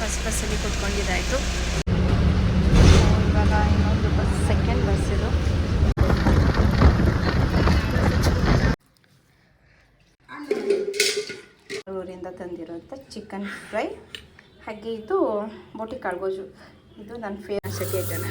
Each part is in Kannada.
ಫಸ್ಟ್ ಬಸ್ಸಲ್ಲಿ ಕೂತ್ಕೊಂಡಿದ್ದಾಯಿತು. ಇವಾಗ ಇನ್ನೊಂದು ಬಸ್ ಸೆಕೆಂಡ್ ಬಸ್ ಇದು. ಊರಿಂದ ತಂದಿರೋಂಥ ಚಿಕನ್ ಫ್ರೈ ಹಾಗೆ ಇದು ಬೋಟಿ ಕಾಳ್ಗೋಜು. ಇದು ನನ್ನ ಫೇವ್ರೆಟ್ ಐಟಮ್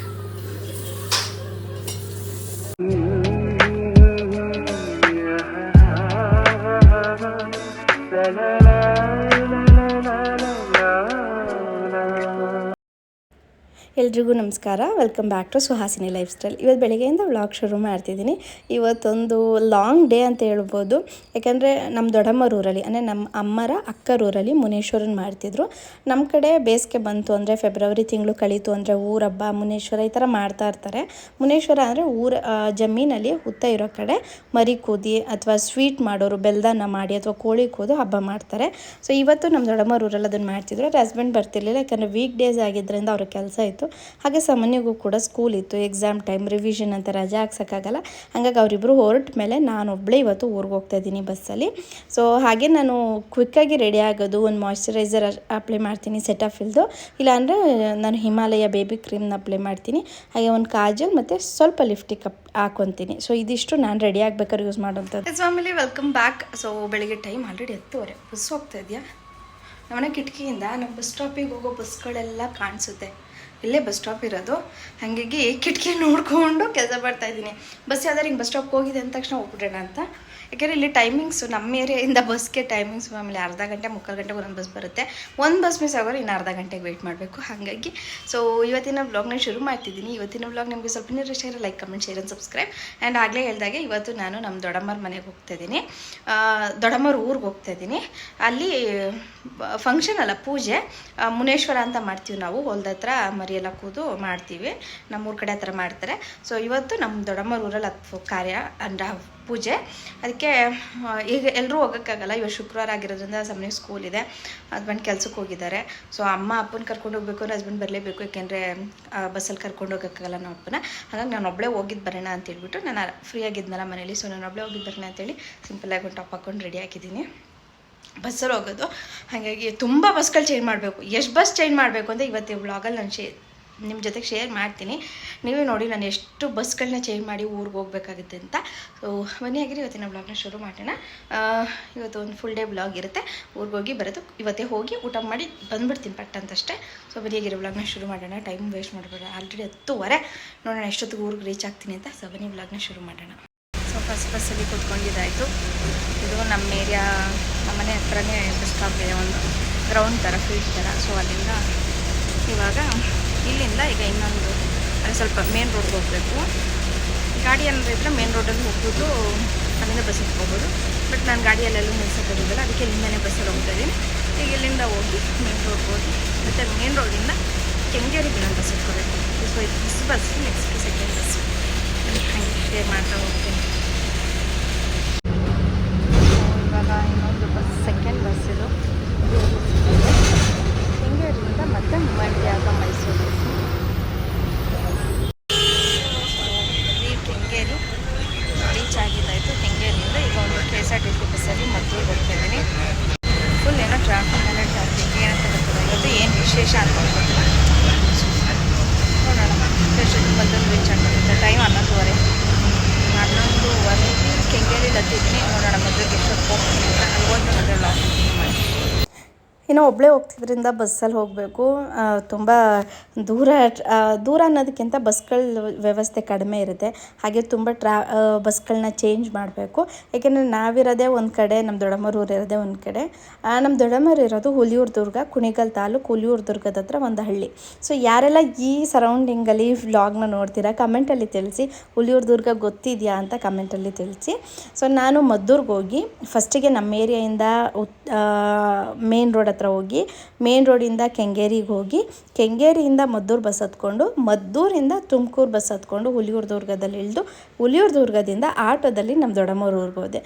ಎಲ್ರಿಗೂ ನಮಸ್ಕಾರ. Welcome back to Suhasini lifestyle ಇವತ್ತು ಬೆಳಗ್ಗೆಯಿಂದ ವ್ಲಾಗ್ ಶುರು ಮಾಡ್ತಿದ್ದೀನಿ. ಇವತ್ತೊಂದು ಲಾಂಗ್ ಡೇ ಅಂತ ಹೇಳ್ಬೋದು. ಯಾಕಂದರೆ ನಮ್ಮ ದೊಡ್ಡಮ್ಮರ ಊರಲ್ಲಿ, ಅಂದರೆ ನಮ್ಮ ಅಮ್ಮರ ಅಕ್ಕರ ಊರಲ್ಲಿ ಮುನೇಶ್ವರನ್ ಮಾಡ್ತಿದ್ರು. ನಮ್ಮ ಕಡೆ ಬೇಸಿಗೆ ಬಂತು ಅಂದರೆ ಫೆಬ್ರವರಿ ತಿಂಗಳು ಕಳೀತು ಅಂದರೆ ಊರಬ್ಬ, ಮುನೇಶ್ವರ ಈ ಥರ ಮಾಡ್ತಾ ಇರ್ತಾರೆ. ಮುನೇಶ್ವರ ಅಂದರೆ ಊರ ಜಮೀನಲ್ಲಿ ಹುತ್ತ ಇರೋ ಕಡೆ ಮರಿ ಕೂದಿ ಅಥವಾ ಸ್ವೀಟ್ ಮಾಡೋರು, ಬೆಲ್ದನ್ನ ಮಾಡಿ ಅಥವಾ ಕೋಳಿ ಕೂದು ಹಬ್ಬ ಮಾಡ್ತಾರೆ. ಸೊ ಇವತ್ತು ನಮ್ಮ ದೊಡ್ಡಮ್ಮರೂರಲ್ಲಿ ಅದನ್ನು ಮಾಡ್ತಿದ್ರು. ಅವ್ರ ಹಸ್ಬೆಂಡ್ ಬರ್ತಿರ್ಲಿಲ್ಲ, ಯಾಕಂದರೆ ವೀಕ್ ಡೇಸ್ ಆಗಿದ್ದರಿಂದ ಅವ್ರ ಕೆಲಸ ಇತ್ತು. ಹಾಗೆ ಸಾಮಾನ್ಯಗೂ ಕೂಡ ಸ್ಕೂಲ್ ಇತ್ತು ಎಕ್ಸಾಮ್ ಟೈಮ್ ರಿವಿಷನ್ ಅಂತ ರಜೆ ಹಾಕ್ಸೋಕ್ಕಾಗಲ್ಲ. ಹಾಗಾಗಿ ಅವರಿಬ್ಬರು ಹೊರಟ ಮೇಲೆ ನಾನೊಬ್ಬಳೇ ಇವತ್ತು ಊರಿಗೆ ಹೋಗ್ತಾ ಇದ್ದೀನಿ ಬಸ್ಸಲ್ಲಿ ಸೊ ಹಾಗೆ ನಾನು ಕ್ವಿಕ್ಕಾಗಿ ರೆಡಿ ಆಗೋದು, ಒಂದು ಮಾಯ್ಶ್ಚರೈಸರ್ ಅಪ್ಲೈ ಮಾಡ್ತೀನಿ ಸೆಟಫಿಲ್ದು ಇಲ್ಲಾಂದರೆ ನಾನು ಹಿಮಾಲಯ ಬೇಬಿ ಕ್ರೀಮ್ನ ಅಪ್ಲೈ ಮಾಡ್ತೀನಿ. ಹಾಗೆ ಒಂದು ಕಾಜಲ್ ಮತ್ತು ಸ್ವಲ್ಪ ಲಿಫ್ಟಿಕ್ ಅಪ್ ಹಾಕೊತೀನಿ. ಸೊ ಇದಿಷ್ಟು ನಾನು ರೆಡಿ ಆಗ್ಬೇಕಾದ್ರೆ ಯೂಸ್ ಮಾಡೋಂಥದ್ದು ಫ್ಯಾಮಿಲಿ ವೆಲ್ಕಮ್ ಬ್ಯಾಕ್ ಸೊ ಬೆಳಿಗ್ಗೆ ಟೈಮ್ ಆಲ್ರೆಡಿ ಹತ್ತುವರೆ. ಬಸ್ ಹೋಗ್ತಾ ಇದೆಯಾ? ನಮ್ಮನೆ ಕಿಟಕಿಯಿಂದ, ನಮ್ಮ ಬಸ್ ಸ್ಟಾಪಿಗೆ ಹೋಗೋ ಬಸ್ಗಳೆಲ್ಲ ಕಾಣಿಸುತ್ತೆ. ಇಲ್ಲೇ ಬಸ್ ಸ್ಟಾಪ್ ಇರೋದು. ಹಾಗಾಗಿ ಕಿಟಕಿ ನೋಡಿಕೊಂಡು ಕೆಲಸ ಮಾಡ್ತಾ ಇದ್ದೀನಿ. ಬಸ್ ಯಾವ್ದಾರು ಹಿಂಗೆ ಬಸ್ ಸ್ಟಾಪ್ಗೆ ಹೋಗಿದೆ ಅಂದ ತಕ್ಷಣ ಹೋಗ್ಬಿಡೋಣ ಅಂತ. ಯಾಕೆಂದರೆ ಇಲ್ಲಿ ಟೈಮಿಂಗ್ಸು ನಮ್ಮ ಏರಿಯಾಯಿಂದ ಬಸ್ಗೆ ಟೈಮಿಂಗ್ಸ್ ಆಮೇಲೆ ಅರ್ಧ ಗಂಟೆ, ಮುಕ್ಕಾಲು ಗಂಟೆಗೆ ಒಂದು ಬಸ್ ಬರುತ್ತೆ. ಒಂದು ಬಸ್ ಮಿಸ್ ಆಗೋರು ಇನ್ನು ಅರ್ಧ ಗಂಟೆಗೆ ವೆಯ್ಟ್ ಮಾಡಬೇಕು. ಹಾಗಾಗಿ ಸೊ ಇವತ್ತಿನ ವ್ಲಾಗ್ನ ಶುರು ಮಾಡ್ತಿದ್ದೀನಿ. ಇವತ್ತಿನ ವ್ಲಾಗ್ ನಿಮಗೆ ಸ್ವಲ್ಪ ಇಷ್ಟ ಇರೋ like comment share and subscribe and ಆಗಲೇ ಹೇಳಿದಾಗೆ ಇವತ್ತು ನಾನು ನಮ್ಮ ದೊಡ್ಡಮ್ಮರ ಮನೆಗೆ ಹೋಗ್ತಾ ಇದ್ದೀನಿ. ದೊಡ್ಡಮ್ಮರ ಊರಿಗೆ ಹೋಗ್ತಾ ಇದ್ದೀನಿ. ಅಲ್ಲಿ ಫಂಕ್ಷನ್ ಅಲ್ಲ, ಪೂಜೆ. ಮುನೇಶ್ವರ ಅಂತ ಮಾಡ್ತೀವಿ ನಾವು. ಹೊಲ್ದ ಹತ್ರ ಮರಿಯೆಲ್ಲ ಕೂದು ಮಾಡ್ತೀವಿ. ನಮ್ಮೂರ ಕಡೆ ಹತ್ರ ಮಾಡ್ತಾರೆ. ಸೊ ಇವತ್ತು ನಮ್ಮ ದೊಡ್ಡಮ್ಮರ ಊರಲ್ಲಿ ಅದು ಕಾರ್ಯ ಅಂದ್ರೆ ಪೂಜೆ. ಅದಕ್ಕೆ ಈಗ ಎಲ್ಲರೂ ಹೋಗೋಕ್ಕಾಗಲ್ಲ. ಇವತ್ತು ಶುಕ್ರವಾರ ಆಗಿರೋದ್ರಿಂದ ಸಮಯ ಸ್ಕೂಲ್ ಇದೆ. ಹಸ್ಬೆಂಡ್ ಕೆಲ್ಸಕ್ಕೆ ಹೋಗಿದ್ದಾರೆ. ಸೊ ಅಮ್ಮ ಅಪ್ಪನ ಕರ್ಕೊಂಡು ಹೋಗ್ಬೇಕು ಅಂದರೆ ಹಸ್ಬೆಂಡ್ ಬರಲೇಬೇಕು. ಯಾಕೆಂದರೆ ಬಸ್ಸಲ್ಲಿ ಕರ್ಕೊಂಡು ಹೋಗೋಕ್ಕಾಗಲ್ಲ ನಮ್ಮ ಅಪ್ಪನ ಹಾಗಾಗಿ ನಾನು ಒಬ್ಬಳೇ ಹೋಗಿದ್ದು ಬರೋಣ ಅಂತ ಹೇಳ್ಬಿಟ್ಟು ನಾನು ಫ್ರೀ ಆಗಿದ್ನಲ್ಲ ಮನೇಲಿ. ಸೊ ನಾನು ಒಬ್ಬಳೇ ಹೋಗಿದ್ದು ಬರೋಣ ಅಂತೇಳಿ ಸಿಂಪಲಾಗಿ ಒಂದು ಟಾಪ್ ಹಾಕ್ಕೊಂಡು ರೆಡಿ ಹಾಕಿದ್ದೀನಿ ಬಸ್ಸಲ್ಲಿ ಹೋಗೋದು. ಹಾಗಾಗಿ ತುಂಬ ಬಸ್ಗಳು ಚೇಂಜ್ ಮಾಡಬೇಕು. ಎಷ್ಟು ಬಸ್ ಚೇಂಜ್ ಮಾಡಬೇಕು ಅಂತ ಇವತ್ತು ವ್ಲಾಗಲ್ಲಿ ನಾನು ಶೇ ನಿಮ್ಮ ಜೊತೆಗೆ ಶೇರ್ ಮಾಡ್ತೀನಿ. ನೀವೇ ನೋಡಿ, ನಾನು ಎಷ್ಟು ಬಸ್ಗಳನ್ನ ಚೇಂಜ್ ಮಾಡಿ ಊರಿಗೆ ಹೋಗ್ಬೇಕಾಗುತ್ತೆ ಅಂತ. ಸೊ ಬನ್ನಿ ಆಗಿರಿ ಇವತ್ತಿನ ಬ್ಲಾಗ್ನ ಶುರು ಮಾಡೋಣ ಇವತ್ತು ಒಂದು ಫುಲ್ ಡೇ ಬ್ಲಾಗ್ ಇರುತ್ತೆ. ಊರಿಗೆ ಹೋಗಿ ಬರೋದು. ಇವತ್ತೇ ಹೋಗಿ ಊಟ ಮಾಡಿ ಬಂದ್ಬಿಡ್ತೀನಿ ಪಟ್ ಅಂತಷ್ಟೇ. ಸೊ ಬನ್ನಿ ಆಗಿರೋ ಬ್ಲಾಗ್ನ ಶುರು ಮಾಡೋಣ. ಟೈಮ್ ವೇಸ್ಟ್ ಮಾಡಬೇಡ. ಆಲ್ರೆಡಿ ಹತ್ತುವರೆ. ನೋಡೋಣ ಎಷ್ಟೊತ್ತಿಗೆ ಊರಿಗೆ ರೀಚ್ ಆಗ್ತೀನಿ ಅಂತ. ಸೊ ಬನ್ನಿ ಬ್ಲಾಗ್ನ ಶುರು ಮಾಡೋಣ. ಸೊ ಫಸ್ಟ್ ಬಸ್ಸಲ್ಲಿ ಕೂತ್ಕೊಂಡಿದ್ದಾಯಿತು. ಇದು ನಮ್ಮ ಏರಿಯಾ ನಮ್ಮ ಮನೆ ಹತ್ರನೇ ಬಸ್ ಸ್ಟಾಪ್ ಇದೆ. ಒಂದು ಗ್ರೌಂಡ್ ಥರ ಫೀಲ್ಡ್ ಥರ ಸೊ ಅಲ್ಲಿಂದ ಇವಾಗ ಇಲ್ಲಿಂದ ಈಗ ಇನ್ನೊಂದು ಸ್ವಲ್ಪ ಮೇನ್ ರೋಡ್ಗೆ ಹೋಗಬೇಕು. ಗಾಡಿ ಏನಾದ್ರು ಇದ್ದರೆ ಮೇನ್ ರೋಡಲ್ಲಿ ಹೋಗ್ಬಿಟ್ಟು ಅಲ್ಲಿಂದ ಬಸ್ ಹೋಗ್ಬೋದು. ಬಟ್ ನಾನು ಗಾಡಿಯಲ್ಲೆಲ್ಲೂ ನಿಲ್ಸೋಕ್ಕಾಗೋದಿಲ್ಲ. ಅದಕ್ಕೆ ಇಲ್ಲಿಂದನೇ ಬಸ್ಸಲ್ಲಿ ಹೋಗ್ತಾ ಇದ್ದೀನಿ. ಈಗ ಇಲ್ಲಿಂದ ಹೋಗಿ ಮೇನ್ ರೋಡ್ಗೆ ಹೋಗಿ, ಮತ್ತು ಮೇನ್ ರೋಡಿಂದ ಕೆಂಗೇರಿಗೆ ನಾನು ಬಸ್ ಇಟ್ಕೋಬೇಕು ಸೊ ಇದು first bus next second bus ಹಾಗೆ ಶೇರ್ ಮಾಡ್ತಾ ಹೋಗ್ತೀನಿ. ಇವಾಗ ಇನ್ನೊಂದು ಬಸ್ ಸೆಕೆಂಡ್ ಬಸ್ ಇದು ಕೆಂಗೇರಿಯಿಂದ ಮತ್ತೆ ಮಂಡ್ಯಾಗ ಮೈಸೂರು ಈ ಕೆಂಗೇರಿ ರೀಚ್ ಆಗಿದ್ದಾಯಿತು ಕೆಂಗೇರಿಯಿಂದ ಈಗ ಒಂದು K S R T C ಬಸ್ಸಲ್ಲಿ ಮದ್ದೂರಿಗೆ ಹೋಗ್ತಾ ಇದ್ದೀನಿ ಫುಲ್ ಏನೋ ಟ್ರಾಫಿಕ್ ಮೇಲೆ ಟ್ರಾಫಿಕ್ ಏನಂತ ಗೊತ್ತಿಲ್ಲ ಇವತ್ತು ಏನು ವಿಶೇಷ ಅಂತ ಗೊತ್ತಿಲ್ಲ ನೋಡೋಣ ಎಷ್ಟೊತ್ತು ಮದ್ದೂರು ರೀಚ್ ಆಗಿರುತ್ತೆ ಟೈಮ್ ಹನ್ನೊಂದುವರೆ ಹನ್ನೊಂದುವರೆಗೆ ಕೆಂಗೇರಿಲಿ ಹತ್ತಿದ್ದೀನಿ ನೋಡೋಣ ಮದ್ದೂರಿಗೆ ಎಷ್ಟೊತ್ತು ಹೋಗ್ತೀನಿ ಅಂತ ಅಲ್ಲಿ ಹೋದ ಮತ್ತೆ ಲಾಕ್ ಮಾಡಿ ಇನ್ನು ಒಬ್ಬಳೇ ಹೋಗ್ತಿದ್ರಿಂದ ಬಸ್ಸಲ್ಲಿ ಹೋಗಬೇಕು. ತುಂಬ ದೂರ ದೂರ ಅನ್ನೋದಕ್ಕಿಂತ ಬಸ್ಗಳ ವ್ಯವಸ್ಥೆ ಕಡಿಮೆ ಇರುತ್ತೆ. ಹಾಗೆ ತುಂಬ ಟ್ರಾ ಬಸ್ಗಳನ್ನ ಚೇಂಜ್ ಮಾಡಬೇಕು. ಏಕೆಂದರೆ ನಾವಿರೋದೇ ಒಂದು ಕಡೆ ನಮ್ಮ ದೊಡ್ಡಮ್ಮರ ಊರು ಇರೋದೇ ಒಂದು ಕಡೆ. ನಮ್ಮ ದೊಡ್ಡಮ್ಮರು ಇರೋದು ಹುಲಿಯೂರು ದುರ್ಗ, ಕುಣಿಗಲ್ ತಾಲೂಕು ಹುಲಿಯೂರು ದುರ್ಗದ ಹತ್ರ ಒಂದು ಹಳ್ಳಿ. ಸೊ ಯಾರೆಲ್ಲ ಈ ಸರೌಂಡಿಂಗಲ್ಲಿ ವ್ಲಾಗ್ನ ನೋಡ್ತೀರಾ ಕಮೆಂಟಲ್ಲಿ ತಿಳಿಸಿ. ಹುಲಿಯೂರು ದುರ್ಗ ಗೊತ್ತಿದೆಯಾ ಅಂತ ಕಮೆಂಟಲ್ಲಿ ತಿಳಿಸಿ. ಸೊ ನಾನು ಮದ್ದೂರ್ಗೆ ಹೋಗಿ ಫಸ್ಟಿಗೆ ನಮ್ಮ ಏರಿಯಾಯಿಂದ ಮೇನ್ ರೋಡ್ ಹತ್ರ ಹೋಗಿ ಮೇನ್ ರೋಡಿಂದ ಕೆಂಗೇರಿಗೆ ಹೋಗಿ, ಕೆಂಗೇರಿಯಿಂದ ಮದ್ದೂರು ಬಸ್ ಹತ್ಕೊಂಡು, ಮದ್ದೂರಿಂದ ತುಮಕೂರು ಬಸ್ ಹತ್ಕೊಂಡು ಹುಲಿಯೂರು ದುರ್ಗದಲ್ಲಿ ಇಳಿದು ಹುಲಿಯೂರು ದುರ್ಗದಿಂದ ಆಟೋದಲ್ಲಿ ನಮ್ಮ ದೊಡ್ಡಮ್ಮವ್ರ ಊರಿಗೆ ಹೋದೆ.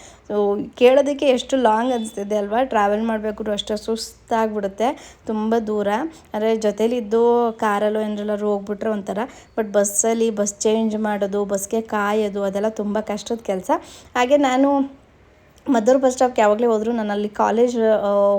ಕೇಳೋದಕ್ಕೆ ಎಷ್ಟು ಲಾಂಗ್ ಅನಿಸ್ತಿದೆ ಅಲ್ವಾ? ಟ್ರಾವೆಲ್ ಮಾಡಬೇಕು ಅಷ್ಟು ಸುಸ್ತಾಗ್ಬಿಡುತ್ತೆ, ತುಂಬ ದೂರ. ಅಂದರೆ ಜೊತೇಲಿದ್ದು ಕಾರಲ್ಲೋ ಏನಾರಲ್ಲೂ ಹೋಗ್ಬಿಟ್ರೆ ಒಂಥರ, ಬಟ್ ಬಸ್ಸಲ್ಲಿ ಬಸ್ ಚೇಂಜ್ ಮಾಡೋದು, ಬಸ್ಗೆ ಕಾಯೋದು ಅದೆಲ್ಲ ತುಂಬ ಕಷ್ಟದ ಕೆಲಸ. ಹಾಗೆ ನಾನು ಮದ್ದೂರು ಬಸ್ ಸ್ಟಾಪ್ಗೆ ಯಾವಾಗಲೇ ಹೋದರೂ ನಾನು ಅಲ್ಲಿ ಕಾಲೇಜ್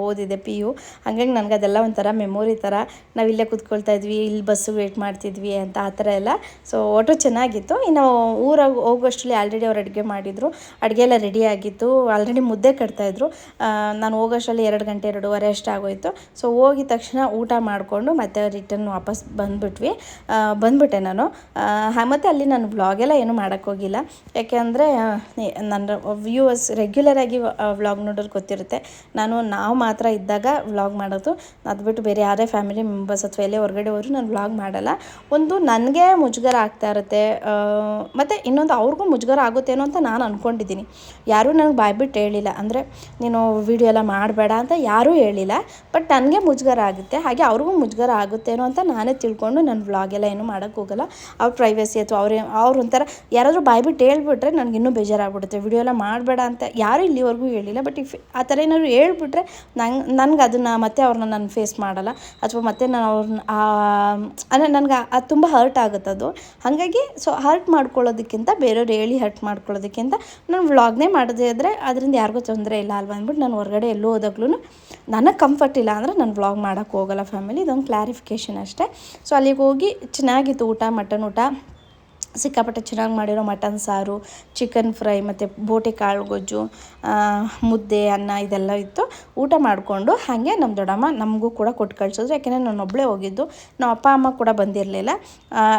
ಓದಿದೆ ಪಿ ಯು. ಹಾಗಾಗಿ ನನಗೆ ಅದೆಲ್ಲ ಒಂಥರ ಮೆಮೊರಿ ಥರ ನಾವು ಇಲ್ಲೇ ಕೂತ್ಕೊಳ್ತಾ ಇದ್ವಿ, ಇಲ್ಲಿ ಬಸ್ಸು ವೇಟ್ ಮಾಡ್ತಿದ್ವಿ ಅಂತ ಆ ಥರ ಎಲ್ಲ. ಸೊ ಒಟ್ಟು ಚೆನ್ನಾಗಿತ್ತು. ಇನ್ನು ಊರಾಗ ಹೋಗೋಷ್ಟರಲ್ಲಿ ಆಲ್ರೆಡಿ ಅವ್ರು ಅಡುಗೆ ಮಾಡಿದರು. ಅಡುಗೆ ಎಲ್ಲ ರೆಡಿ ಆಗಿತ್ತು. ಆಲ್ರೆಡಿ ಮುದ್ದೆ ಕಟ್ತಾಯಿದ್ರು ನಾನು ಹೋಗೋಷ್ಟರಲ್ಲಿ ಎರಡು ಗಂಟೆ, ಎರಡೂವರೆ ಅಷ್ಟು ಆಗೋಯ್ತು. ಸೊ ಹೋಗಿದ ತಕ್ಷಣ ಊಟ ಮಾಡಿಕೊಂಡು ಮತ್ತೆ ರಿಟರ್ನ್ ವಾಪಸ್ ಬಂದುಬಿಟ್ವಿ. ಬಂದುಬಿಟ್ಟೆ ನಾನು. ಮತ್ತು ಅಲ್ಲಿ ನಾನು ಬ್ಲಾಗೆಲ್ಲ ಏನು ಮಾಡೋಕ್ಕೋಗಿಲ್ಲ ಯಾಕೆಂದರೆ ನನ್ನ ವ್ಯೂವರ್ಸ್ ರೆಗ್ಯುಲರ್ ಆಗಿ ವ್ಲಾಗ್ ನೋಡೋರು ಗೊತ್ತಿರುತ್ತೆ. ನಾನು, ನಾವು ಮಾತ್ರ ಇದ್ದಾಗ ವ್ಲಾಗ್ ಮಾಡೋದು. ಅದು ಬಿಟ್ಟು ಬೇರೆ ಯಾರೇ ಫ್ಯಾಮಿಲಿ ಮೆಂಬರ್ಸ್ ಅಥವಾ ಎಲ್ಲೇ ಹೊರಗಡೆ ಹೋದ್ರು ನಾನು ವ್ಲಾಗ್ ಮಾಡಲ್ಲ. ಒಂದು ನನಗೆ ಮುಜುಗರ ಆಗ್ತಾ ಇರುತ್ತೆ. ಮತ್ತು ಇನ್ನೊಂದು ಅವ್ರಿಗೂ ಮುಜುಗರ ಆಗುತ್ತೇನೋ ಅಂತ ನಾನು ಅಂದ್ಕೊಂಡಿದ್ದೀನಿ ಯಾರೂ ನನಗೆ ಬಾಯ್ಬಿಟ್ಟು ಹೇಳಿಲ್ಲ. ಅಂದರೆ ನೀನು ವಿಡಿಯೋ ಎಲ್ಲ ಮಾಡಬೇಡ ಅಂತ ಯಾರೂ ಹೇಳಿಲ್ಲ. ಬಟ್ ನನಗೆ ಮುಜುಗರ ಆಗುತ್ತೆ. ಹಾಗೆ ಅವ್ರಿಗೂ ಮುಜುಗರ ಆಗುತ್ತೇನೋ ಅಂತ ನಾನೇ ತಿಳ್ಕೊಂಡು ನಾನು ವ್ಲಾಗೆಲ್ಲ ಏನು ಮಾಡೋಕ್ಕೆ ಹೋಗಲ್ಲ. ಅವ್ರ ಪ್ರೈವಸಿ ಅಥವಾ ಅವ್ರ ಅವ್ರ ಒಂಥರ ಯಾರಾದರೂ ಬಾಯ್ಬಿಟ್ಟು ಹೇಳ್ಬಿಟ್ರೆ ನನಗಿನ್ನೂ ಬೇಜಾರಾಗ್ಬಿಡುತ್ತೆ. ವಿಡಿಯೋ ಎಲ್ಲ ಮಾಡಬೇಡ ಅಂತ ಯಾರೂ ಇಲ್ಲಿವರೆಗೂ ಹೇಳಿಲ್ಲ. ಬಟ್ ಇಫ್ ಆ ಥರ ಏನಾದ್ರು ಹೇಳ್ಬಿಟ್ರೆ ನಂಗೆ, ನನಗೆ ಅದನ್ನು ಮತ್ತೆ ಅವ್ರನ್ನ ನಾನು ಫೇಸ್ ಮಾಡಲ್ಲ. ಅಥವಾ ಮತ್ತೆ ನಾನು ಅವ್ರನ್ನ ಅಂದರೆ ನನಗೆ ಅದು ತುಂಬ ಹರ್ಟ್ ಆಗುತ್ತೆ ಅದು. ಹಾಗಾಗಿ ಸೊ ಹರ್ಟ್ ಮಾಡ್ಕೊಳ್ಳೋದಕ್ಕಿಂತ ಬೇರೆಯವ್ರು ಹೇಳಿ ಹರ್ಟ್ ಮಾಡ್ಕೊಳ್ಳೋದಕ್ಕಿಂತ ನಾನು ವ್ಲಾಗ್ನೇ ಮಾಡದೇ ಇದ್ದರೆ ಅದರಿಂದ ಯಾರಿಗೂ ತೊಂದರೆ ಇಲ್ಲ ಅಲ್ವಾ ಅಂದ್ಬಿಟ್ಟು ನಾನು ಹೊರಗಡೆ ಎಲ್ಲೂ ಹೋದಾಗ್ಲೂ ನನಗೆ ಕಂಫರ್ಟ್ ಇಲ್ಲ ಅಂದರೆ ನಾನು ವ್ಲಾಗ್ ಮಾಡೋಕ್ಕೆ ಹೋಗಲ್ಲ ಫ್ಯಾಮಿಲಿ ಇದೊಂದು ಕ್ಲಾರಿಫಿಕೇಷನ್ ಅಷ್ಟೇ. ಸೊ ಅಲ್ಲಿಗೆ ಹೋಗಿ ಚೆನ್ನಾಗಿತ್ತು ಊಟ ಮಟನ್ ಊಟ. ಸಿಕ್ಕಾಪಟ್ಟೆ ಚೆನ್ನಾಗಿ ಮಾಡಿರೋ ಮಟನ್ ಸಾರು ಚಿಕನ್ ಫ್ರೈ ಮತ್ತು ಬೋಟೆ ಕಾಳು ಗೊಜ್ಜು ಮುದ್ದೆ, ಅನ್ನ ಇದೆಲ್ಲ ಇತ್ತು. ಊಟ ಮಾಡಿಕೊಂಡು ಹಾಗೆ ನಮ್ಮ ದೊಡ್ಡಮ್ಮ ನಮಗೂ ಕೂಡ ಕೊಟ್ಟು ಕಳಿಸಿದ್ರು. ಯಾಕೆಂದರೆ ನಾನು ಒಬ್ಬಳೇ ಹೋಗಿದ್ದು. ನಮ್ಮ ಅಪ್ಪ, ಅಮ್ಮ ಕೂಡ ಬಂದಿರಲಿಲ್ಲ.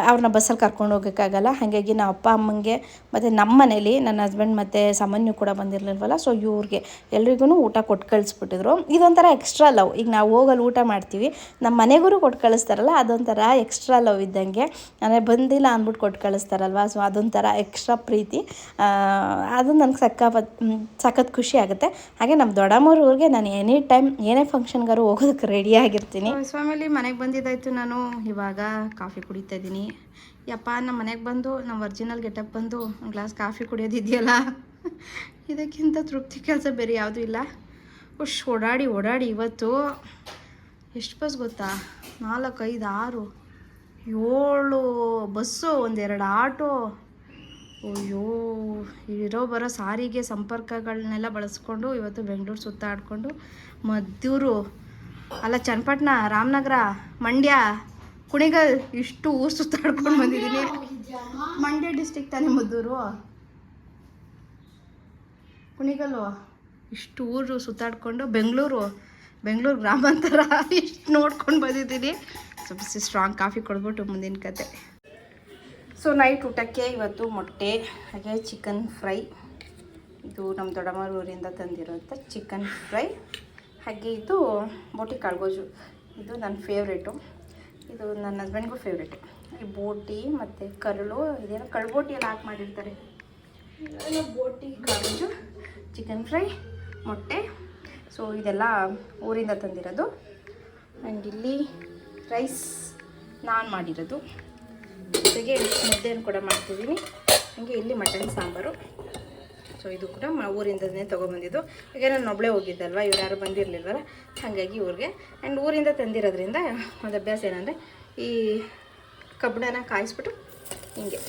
ಅವ್ರನ್ನ ಬಸ್ಸಲ್ಲಿ ಕರ್ಕೊಂಡು ಹೋಗೋಕ್ಕಾಗಲ್ಲ. ಹಾಗಾಗಿ ನಾವು ಅಪ್ಪ, ಅಮ್ಮಂಗೆ ಮತ್ತು ನಮ್ಮ ಮನೇಲಿ ನನ್ನ ಹಸ್ಬೆಂಡ್ ಮತ್ತು ಸಾಮಾನ್ಯ ಕೂಡ ಬಂದಿರಲಿಲ್ವಲ್ಲ ಸೊ ಇವ್ರಿಗೆ ಎಲ್ರಿಗೂ ಊಟ ಕೊಟ್ಟು ಕಳಿಸ್ಬಿಟ್ಟಿದ್ರು. ಇದೊಂಥರ ಎಕ್ಸ್ಟ್ರಾ ಲವ್ ಈಗ ನಾವು ಹೋಗಲ್ಲಿ ಊಟ ಮಾಡ್ತೀವಿ. ನಮ್ಮ ಮನೆಗೂ ಕೊಟ್ಟು ಕಳಿಸ್ತಾರಲ್ಲ, ಅದೊಂಥರ ಎಕ್ಸ್ಟ್ರಾ ಲವ್ ಇದ್ದಂಗೆ. ಅಂದರೆ ಬಂದಿಲ್ಲ ಅಂದ್ಬಿಟ್ಟು ಕೊಟ್ಟು ಕಳಿಸ್ತಾರಲ್ವ? ಸೊ ಅದೊಂಥರ ಎಕ್ಸ್ಟ್ರಾ ಪ್ರೀತಿ. ಅದು ನನಗೆ ಸಕ್ಕಾಪತ್ ಸಖತ್ ಖುಷಿ ಆಗುತ್ತೆ. ಹಾಗೆ ನಮ್ಮ ದೊಡ್ಡಮ್ಮವ್ರ ಊರಿಗೆ ನಾನು ಎನಿ ಟೈಮ್ ಏನೇ ಫಂಕ್ಷನ್ಗಾರು ಹೋಗೋದಕ್ಕೆ ರೆಡಿ ಆಗಿರ್ತೀನಿ. ಫ್ಯಾಮಿಲಿ ಮನೆಗೆ ಬಂದಿದ್ದಾಯ್ತು. ನಾನು ಇವಾಗ ಕಾಫಿ ಕುಡಿತಾ ಇದ್ದೀನಿ. ಯಪ್ಪ ನಮ್ಮ ಮನೆಗೆ ಬಂದು ನಮ್ಮ ಒರಿಜಿನಲ್ ಗೆಟಪ್ ಬಂದು ಒಂದು ಗ್ಲಾಸ್ ಕಾಫಿ ಕುಡಿಯೋದಿದೆಯಲ್ಲ? ಇದಕ್ಕಿಂತ ತೃಪ್ತಿ ಕೆಲಸ ಬೇರೆ ಯಾವುದೂ ಇಲ್ಲ. ಉಶ್, ಓಡಾಡಿ ಓಡಾಡಿ ಇವತ್ತು. ಎಷ್ಟು ಬಸ್ ಗೊತ್ತಾ? ನಾಲ್ಕು ಐದು ಆರು. ಏಳು ಬಸ್ಸು, ಒಂದೆರಡು ಆಟೋ. ಅಯ್ಯೋ, ಇರೋ ಬರೋ ಸಾರಿಗೆ ಸಂಪರ್ಕಗಳನ್ನೆಲ್ಲ ಬಳಸ್ಕೊಂಡು ಇವತ್ತು ಬೆಂಗಳೂರು ಸುತ್ತಾಡಿಕೊಂಡು ಮದ್ದೂರು. ಅಲ್ಲ, ಚನ್ನಪಟ್ಟಣ, ರಾಮನಗರ, ಮಂಡ್ಯ, ಕುಣಿಗಲ್ ಇಷ್ಟು ಊರು ಸುತ್ತಾಡ್ಕೊಂಡು ಬಂದಿದ್ದೀನಿ. ಮಂಡ್ಯ ಡಿಸ್ಟಿಕ್ ತಾನೇ ಮದ್ದೂರು? ಕುಣಿಗಲ್ಲು ಇಷ್ಟು ಊರು ಸುತ್ತಾಡಿಕೊಂಡು ಬೆಂಗಳೂರು. ಬೆಂಗಳೂರು ಗ್ರಾಮಾಂತರ ಇಷ್ಟು ನೋಡ್ಕೊಂಡು ಬಂದಿದ್ದೀನಿ. ಸ್ವಲ್ಪ ಸ್ಟ್ರಾಂಗ್ ಕಾಫಿ ಕೊಡ್ಬಿಟ್ಟು ಮುಂದಿನ ಕತೆ. ಸೊ ನೈಟ್ ಊಟಕ್ಕೆ ಇವತ್ತು ಮೊಟ್ಟೆ, ಹಾಗೆ ಚಿಕನ್ ಫ್ರೈ ಇದು ನಮ್ಮ ದೊಡ್ಡಮ್ಮರ ಊರಿಂದ ತಂದಿರೋಂಥ ಚಿಕನ್ ಫ್ರೈ ಹಾಗೆ ಇದು ಬೋಟಿ ಕಾಳ್ಗೋಜು. ಇದು ನನ್ನ ಫೇವ್ರೇಟು ಇದು ನನ್ನ ಹಸ್ಬೆಂಡ್ಗೂ ಫೇವ್ರೇಟು ಈ ಬೋಟಿ ಮತ್ತು ಕರಳು, ಇದೇನೋ ಕಳ್ಬೋಟಿ ಎಲ್ಲ ಹಾಕಿ ಮಾಡಿರ್ತಾರೆ. ಬೋಟಿ, ಕಾಳ್ಗೋಜು ಚಿಕನ್ ಫ್ರೈ ಮೊಟ್ಟೆ. ಸೊ, ಇದೆಲ್ಲ ಊರಿಂದ ತಂದಿರೋದು. ಆ್ಯಂಡ್ ಇಲ್ಲಿ ರೈಸ್ ನಾನು ಮಾಡಿರೋದು. ಜೊತೆಗೆ ಮುದ್ದೆಯನ್ನು ಕೂಡ ಮಾಡ್ತಿದ್ದೀನಿ. ಹಾಗೆ ಇಲ್ಲಿ ಮಟನ್ ಸಾಂಬಾರು. ಸೊ ಇದು ಕೂಡ ಊರಿಂದನೇ ತೊಗೊಬಂದಿದ್ದು. ಹಾಗೆ ನಾನು ಒಬ್ಬಳೇ ಹೋಗಿದ್ದಲ್ವ ಇವ್ರು ಯಾರು ಬಂದಿರಲಿಲ್ವಲ್ಲ, ಹಾಗಾಗಿ ಊರಿಗೆ. ಆ್ಯಂಡ್ ಊರಿಂದ ತಂದಿರೋದ್ರಿಂದ ಒಂದು ಅಭ್ಯಾಸ ಏನಂದರೆ, ಈ ಕಬ್ಬಣನ ಕಾಯಿಸ್ಬಿಟ್ಟು ಹಿಂಗೆ.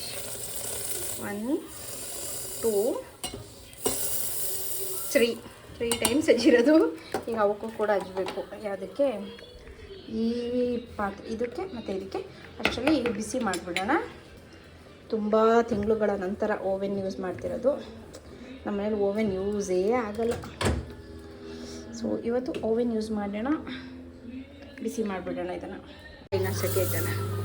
One two three three times ಹಚ್ಚಿರೋದು ಈಗ ಅವಕ್ಕೂ ಕೂಡ ಹಚ್ಚಬೇಕು ಯಾವುದಕ್ಕೆ ಈ ಪಾತ್ರೆ ಇದಕ್ಕೆ ಮತ್ತು ಇದಕ್ಕೆ ಆ್ಯಕ್ಚುಲಿ ಬಿಸಿ ಮಾಡಿಬಿಡೋಣ. ತುಂಬ ತಿಂಗಳುಗಳ ನಂತರ ಓವೆನ್ ಯೂಸ್ ಮಾಡ್ತಿರೋದು. ನಮ್ಮ ಮನೇಲಿ ಓವೆನ್ ಯೂಸೇ ಆಗಲ್ಲ. ಸೊ ಇವತ್ತು ಓವೆನ್ ಯೂಸ್ ಮಾಡೋಣ. ಬಿಸಿ ಮಾಡಿಬಿಡೋಣ ಇದನ್ನು. ಇನ್ನೊಂದು ಸತಿ ಇದ್ದಾನೆ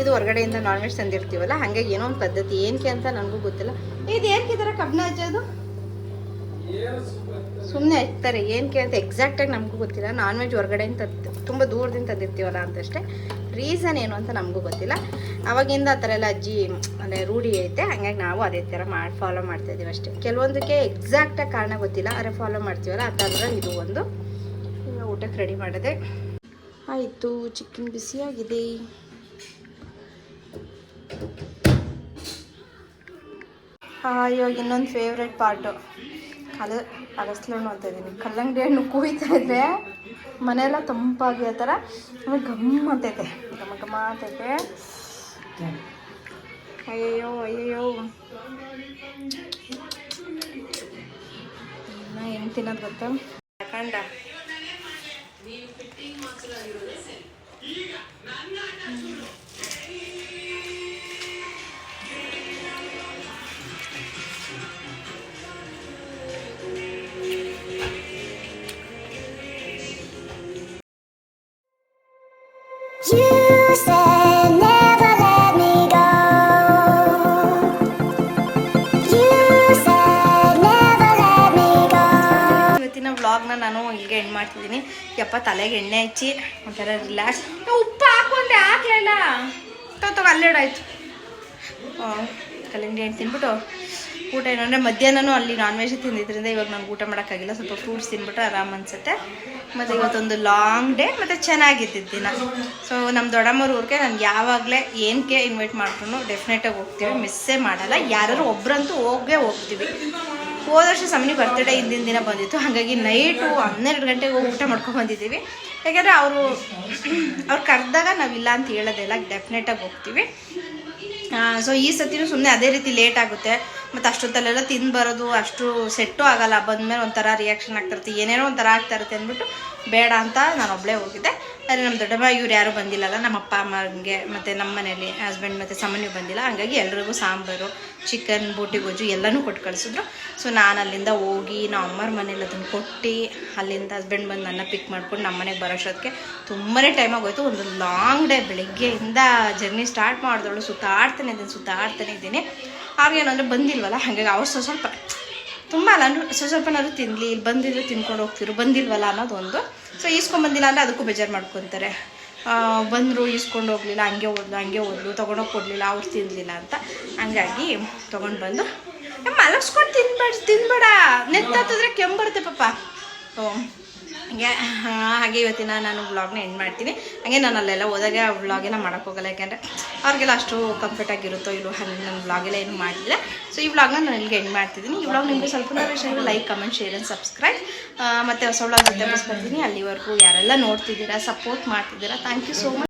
ಇದು ಹೊರಗಡೆಯಿಂದ ನಾನ್ ವೆಜ್ ತಂದಿರ್ತೀವಲ್ಲ ಹಾಗೆ ಏನೋ ಒಂದು ಪದ್ಧತಿ ಏನಕ್ಕೆ ಅಂತ ನನಗೂ ಗೊತ್ತಿಲ್ಲ. ಇದು ಏನಕ್ಕೆ ಈ ಥರ ಕಬ್ಬಣ ಹಚ್ಚೋದು? ಸುಮ್ಮನೆ ಹಚ್ತಾರೆ ಏನಕ್ಕೆ ಅಂತ ಎಕ್ಸಾಕ್ಟಾಗಿ ನಮಗೂ ಗೊತ್ತಿಲ್ಲ. ನಾನ್ ವೆಜ್ ಹೊರಗಡೆಯಿಂದ ತುಂಬಾ ದೂರದಿಂದ ತಂದಿರ್ತೀವಲ್ಲ ಅಂತಷ್ಟೇ. ರೀಸನ್ ಏನು ಅಂತ ನಮಗೂ ಗೊತ್ತಿಲ್ಲ. ಅವಾಗಿಂದ ಆ ಥರ ಎಲ್ಲ ಅಜ್ಜಿ, ಅಂದರೆ ರೂಢಿ ಐತೆ. ಹಂಗಾಗಿ ನಾವು ಅದೇ ಥರ ಮಾಡಿ ಫಾಲೋ ಮಾಡ್ತಾ ಇದ್ದೀವಿ ಅಷ್ಟೇ. ಕೆಲವೊಂದಕ್ಕೆ ಎಕ್ಸಾಕ್ಟಾಗಿ ಕಾರಣ ಗೊತ್ತಿಲ್ಲ. ಆದರೆ ಫಾಲೋ ಮಾಡ್ತೀವಲ್ಲ, ಆ ಥರ ಇದು ಒಂದು. ಊಟಕ್ಕೆ ರೆಡಿ ಮಾಡಿದೆ. ಆಯಿತು, ಚಿಕನ್ ಬಿಸಿಯಾಗಿದೆ. ಅಯ್ಯೋ ಇನ್ನೊಂದು ಫೇವ್ರೆಟ್ ಪಾರ್ಟು ಅದು ಅಗಸ್ಲಣ್ಣು ಅಂತ ಇದ್ದೀನಿ ಕಲ್ಲಂಗಡಿ ಹಣ್ಣು ಕುಯ್ತಾ ಇದ್ರೆ ಮನೆಯೆಲ್ಲ ತಂಪಾಗಿ ಆ ಥರ ಆಮೇಲೆ ಘಮ್ ಅಂತೈತೆ ಘಮ ಘಮ ಅಂತೈತೆ ಅಯ್ಯಯ್ಯೋ ಅಯ್ಯಯ್ಯೋ. ಇನ್ನು ಹೆಂಗೆ ತಿನ್ನೋದು ಗೊತ್ತಾ? ಕಂಡ ವ್ಲಾಗ್ನ ನಾನು ಇಲ್ಲಿಗೆ ಎಂಡ್ ಮಾಡ್ತಿದ್ದೀನಿ. ಯಪ್ಪ, ತಲೆಗೆ ಎಣ್ಣೆ ಹಚ್ಚಿ ಒಂಥರ ರಿಲ್ಯಾಕ್ಸ್ ಉಪ್ಪು ಹಾಕೊಂಡೆ ಹಾಕ್ಲಿಲ್ಲ ತಗೋ ಅಲ್ಲೇಡಾಯ್ತು ಕಲ್ಲಂಗಡಿ ಹಣ್ಣು ತಿನ್ಬಿಟ್ಟು ಊಟ ಏನಂದರೆ ಮಧ್ಯಾಹ್ನನೂ ಅಲ್ಲಿ ನಾನ್ ವೆಜ್ ತಿಂದಿದ್ರಿಂದ ಇವಾಗ ನಂಗೆ ಊಟ ಮಾಡೋಕ್ಕಾಗಿಲ್ಲ. ಸ್ವಲ್ಪ ಫ್ರೂಟ್ಸ್ ತಿನ್ಬಿಟ್ಟು ಆರಾಮ್ ಅನ್ಸುತ್ತೆ. ಮತ್ತು ಇವತ್ತೊಂದು ಲಾಂಗ್ ಡೇ ಮತ್ತು ಚೆನ್ನಾಗಿದ್ದಿದ್ದು ದಿನ. ಸೊ ನಮ್ಮ ದೊಡ್ಡಮ್ಮರ ಊರಿಗೆ ನಾನು ಯಾವಾಗಲೇ ಏನಕ್ಕೆ ಇನ್ವೈಟ್ ಮಾಡ್ಕೊಂಡು ಡೆಫಿನೆಟಾಗಿ ಹೋಗ್ತೀವಿ ಮಿಸ್ಸೇ ಮಾಡಲ್ಲ. ಯಾರು ಒಬ್ರಂತೂ ಹೋಗೇ ಹೋಗ್ತೀವಿ. ಹೋದ ವರ್ಷ ಸಮನಿ ಬರ್ತ್ಡೇ ಹಿಂದಿನ ದಿನ ಬಂದಿತ್ತು. ಹಾಗಾಗಿ ನೈಟು ಹನ್ನೆರಡು ಗಂಟೆಗೆ ಹೋಗಿ ಊಟ ಮಾಡ್ಕೊಂಡು ಬಂದಿದ್ದೀವಿ. ಯಾಕೆಂದರೆ ಅವರು ಅವ್ರು ಕರೆದಾಗ ನಾವಿಲ್ಲ ಅಂತ ಹೇಳೋದಿಲ್ಲ ಡೆಫಿನೆಟಾಗಿ ಹೋಗ್ತೀವಿ. ಸೊ ಈ ಸತಿನೂ ಸುಮ್ಮನೆ ಅದೇ ರೀತಿ ಲೇಟ್ ಆಗುತ್ತೆ. ಮತ್ತು ಅಷ್ಟೊತ್ತಲ್ಲೆಲ್ಲ ತಿಂದು ಬರೋದು, ಅಷ್ಟು ಸೆಟ್ಟು ಆಗೋಲ್ಲ. ಬಂದಮೇಲೆ ಒಂಥರ ರಿಯಾಕ್ಷನ್ ಆಗ್ತಿರುತ್ತೆ ಏನೇನೋ ಒಂಥರ ಆಗ್ತಾ ಇರುತ್ತೆ ಅಂದ್ಬಿಟ್ಟು ಬೇಡ ಅಂತ ನಾನು ಒಬ್ಬಳೇ ಹೋಗಿದ್ದೆ. ಆದರೆ ನಮ್ಮ ದೊಡ್ಡಮ್ಮ ಇವ್ರು ಯಾರೂ ಬಂದಿಲ್ಲಲ್ಲ, ನಮ್ಮ ಅಪ್ಪ ಅಮ್ಮನಿಗೆ ಮತ್ತು ನಮ್ಮ ಮನೇಲಿ ಹಸ್ಬೆಂಡ್ ಮತ್ತು ಸಾಮಾನ್ಯ ಬಂದಿಲ್ಲ. ಹಾಗಾಗಿ ಎಲ್ರಿಗೂ ಸಾಂಬಾರು ಚಿಕನ್ ಬೂಟಿ, ಗೊಜ್ಜು ಎಲ್ಲನೂ ಕೊಟ್ಟು ಕಳಿಸಿದ್ರು. ಸೊ ನಾನು ಅಲ್ಲಿಂದ ಹೋಗಿ ನಮ್ಮ ಅಮ್ಮರ ಮನೇಲಿ ಅದನ್ನು ಕೊಟ್ಟು, ಅಲ್ಲಿಂದ ಹಸ್ಬೆಂಡ್ ಬಂದು ನನ್ನ ಪಿಕ್ ಮಾಡ್ಕೊಂಡು ನಮ್ಮ ಮನೆಗೆ ಬರೋಷ್ಟೊತ್ತಿಗೆ ತುಂಬಾ ಟೈಮ್ ಆಗೋಯ್ತು. ಒಂದು ಲಾಂಗ್ ಡೇ ಬೆಳಗ್ಗೆಯಿಂದ ಜರ್ನಿ ಸ್ಟಾರ್ಟ್ ಮಾಡಿದವಳು ಸುತ್ತಾಡ್ತಾನೆ ಇದ್ದೀನಿ ಸುತ್ತಾಡ್ತಾನೆ ಇದ್ದೀನಿ. ಅವ್ರಿಗೇನು ಅಂದರೆ ಬಂದಿಲ್ವಲ್ಲ, ಹಾಗಾಗಿ ಅವ್ರು ಸ್ವಲ್ಪ ಸ್ವಲ್ಪ ತುಂಬ ಅಲ್ಲ ಸ್ವಲ್ಪ ಸ್ವಲ್ಪನಾದ್ರು ತಿನ್ನಲಿ ಇಲ್ಲಿ ಬಂದಿದ್ರು ತಿನ್ಕೊಂಡು ಹೋಗ್ತಿರು ಬಂದಿಲ್ವಲ್ಲ ಅನ್ನೋದು ಒಂದು ಸೊ ಈಸ್ಕೊಂಬಂದಿಲ್ಲ ಅಂದರೆ ಅದಕ್ಕೂ ಬೇಜಾರು ಮಾಡ್ಕೊತಾರೆ. ಬಂದರು, ಈಸ್ಕೊಂಡು ಹೋಗ್ಲಿಲ್ಲ, ಹಂಗೆ ಓದ್ಲು ಹಂಗೆ ಓದ್ಲು, ತೊಗೊಂಡೋಗಿ ಕೊಡಲಿಲ್ಲ, ಅವ್ರು ತಿನ್ನಲಿಲ್ಲ ಅಂತ. ಹಂಗಾಗಿ ತೊಗೊಂಡು ಬಂದು ಮಲಗಿಸ್ಕೊಂಡು ತಿನ್ಬೇಡ ತಿನ್ಬೇಡ ನೆತ್ತತ್ತಿದ್ರೆ ಕೆಮ್ಮು ಬರುತ್ತೆ ಪಾಪ. ಓ. ಹಾಗೆ ಹಾಗೆ ಇವತ್ತಿನ ನಾನು ವ್ಲಾಗ್ನ ಎಂಡ್ ಮಾಡ್ತೀನಿ. ಹಾಗೆ ನಾನು ಅಲ್ಲೆಲ್ಲ ಹೋದಾಗ ವ್ಲಾಗೆಲ್ಲ ಮಾಡೋಕ್ಕೋಗಲ್ಲ ಯಾಕೆಂದರೆ ಅವ್ರಿಗೆಲ್ಲ ಅಷ್ಟು ಕಂಫರ್ಟ್ ಆಗಿರುತ್ತೋ ಇಲ್ಲೋ ಹಾಗೆ ನಾನು ವ್ಲಾಗೆಲ್ಲ ಏನು ಮಾಡಲಿಲ್ಲ ಸೊ ಈ ವ್ಲಾಗ್ನ ನಾನು ಇಲ್ಲಿಗೆ ಎಂಡ್ ಮಾಡ್ತಿದ್ದೀನಿ. ಈ ವ್ಲಾಗ್ ನಿಮಗೆ ಸ್ವಲ್ಪ ಇಷ್ಟ like comment share and subscribe ಮತ್ತು ಹೊಸ ವ್ಲಾಗ್ ಜೊತೆ ಬರ್ತೀನಿ ಅಲ್ಲಿವರೆಗೂ ಯಾರೆಲ್ಲ ನೋಡ್ತಿದ್ದೀರಾ ಸಪೋರ್ಟ್ ಮಾಡ್ತಿದ್ದೀರಾ ಥ್ಯಾಂಕ್ ಯು ಸೋ ಮಚ್